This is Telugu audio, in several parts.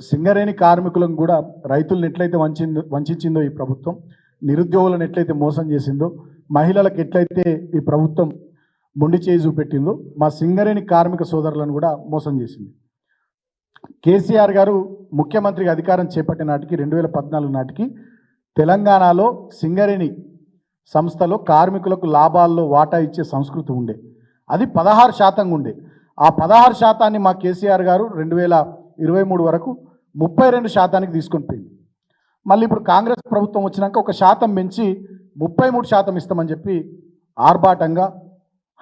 సింగరేణి కార్మికులను కూడా రైతులను ఎట్లయితే వంచిందో వంచిందో ఈ ప్రభుత్వం నిరుద్యోగులను ఎట్లయితే మోసం చేసిందో మహిళలకు ఎట్లయితే ఈ ప్రభుత్వం మొండి చేయి చూపెట్టిందో మా సింగరేణి కార్మిక సోదరులను కూడా మోసం చేసింది. కేసీఆర్ గారు ముఖ్యమంత్రికి అధికారం చేపట్టిన నాటికి రెండు వేల పద్నాలుగు నాటికి తెలంగాణలో సింగరేణి సంస్థలో కార్మికులకు లాభాల్లో వాటా ఇచ్చే సంస్కృతి ఉండే. అది పదహారు శాతంగా ఉండే. ఆ పదహారు శాతాన్ని మా కేసీఆర్ గారు రెండు వేల ఇరవై మూడు వరకు ముప్పై రెండు శాతానికి తీసుకొని పోయింది. మళ్ళీ ఇప్పుడు కాంగ్రెస్ ప్రభుత్వం వచ్చినాక ఒక శాతం పెంచి ముప్పై మూడు శాతం ఇస్తామని చెప్పి ఆర్భాటంగా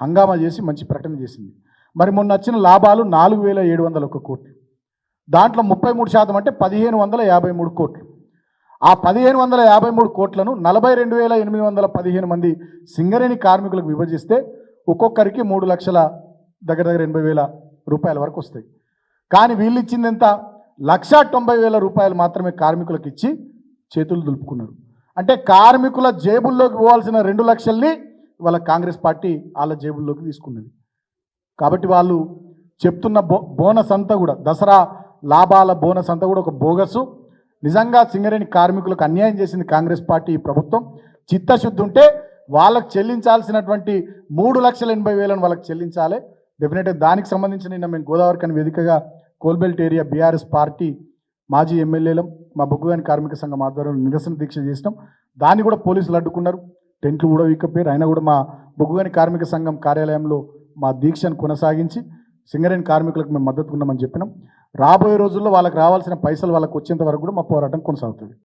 హంగామా చేసి మంచి ప్రకటన చేసింది. మరి మొన్న వచ్చిన లాభాలు నాలుగు వేల ఏడు వందల ఒక కోట్లు. దాంట్లో ముప్పై మూడు శాతం అంటే పదిహేను వందల యాభై మూడు కోట్లు. ఆ పదిహేను వందల యాభై మూడు కోట్లను నలభై రెండు వేల ఎనిమిది వందల పదిహేను మంది సింగరేణి కార్మికులకు విభజిస్తే ఒక్కొక్కరికి మూడు లక్షల దగ్గర దగ్గర ఎనభై వేల రూపాయల వరకు వస్తాయి. కానీ వీళ్ళు ఇచ్చింది ఎంత? లక్ష తొంభై వేల రూపాయలు మాత్రమే కార్మికులకు ఇచ్చి చేతులు దులుపుకున్నారు. అంటే కార్మికుల జేబుల్లోకి పోవాల్సిన రెండు లక్షల్ని వాళ్ళ కాంగ్రెస్ పార్టీ వాళ్ళ జేబుల్లోకి తీసుకున్నది. కాబట్టి వాళ్ళు చెప్తున్న బో బోనస్ అంతా కూడా దసరా లాభాల బోనస్ అంతా కూడా ఒక బోగసు నిజంగా సింగరేణి కార్మికులకు అన్యాయం చేసింది కాంగ్రెస్ పార్టీ ప్రభుత్వం. చిత్తశుద్ధి ఉంటే వాళ్ళకు చెల్లించాల్సినటువంటి మూడు లక్షల ఎనభై వేలను వాళ్ళకి చెల్లించాలి. డెఫినెట్గా దానికి సంబంధించిన నిన్న మేము గోదావరి కని వేదికగా కోల్బెల్ట్ ఏరియా బీఆర్ఎస్ పార్టీ మాజీ ఎమ్మెల్యేలం మా బొగ్గుగాని కార్మిక సంఘం ఆధ్వర్యంలో నిరసన దీక్ష చేసినాం. దాన్ని కూడా పోలీసులు అడ్డుకున్నారు. టెంట్లు కూడా వీకపోయారు అయినా కూడా మా బొగ్గుగాని కార్మిక సంఘం కార్యాలయంలో మా దీక్షను కొనసాగించి సింగరేణి కార్మికులకు మేము మద్దతు ఉన్నామని చెప్పినాం. రాబోయే రోజుల్లో వాళ్ళకి రావాల్సిన పైసలు వాళ్ళకి వచ్చేంత వరకు కూడా మా పోరాటం కొనసాగుతుంది.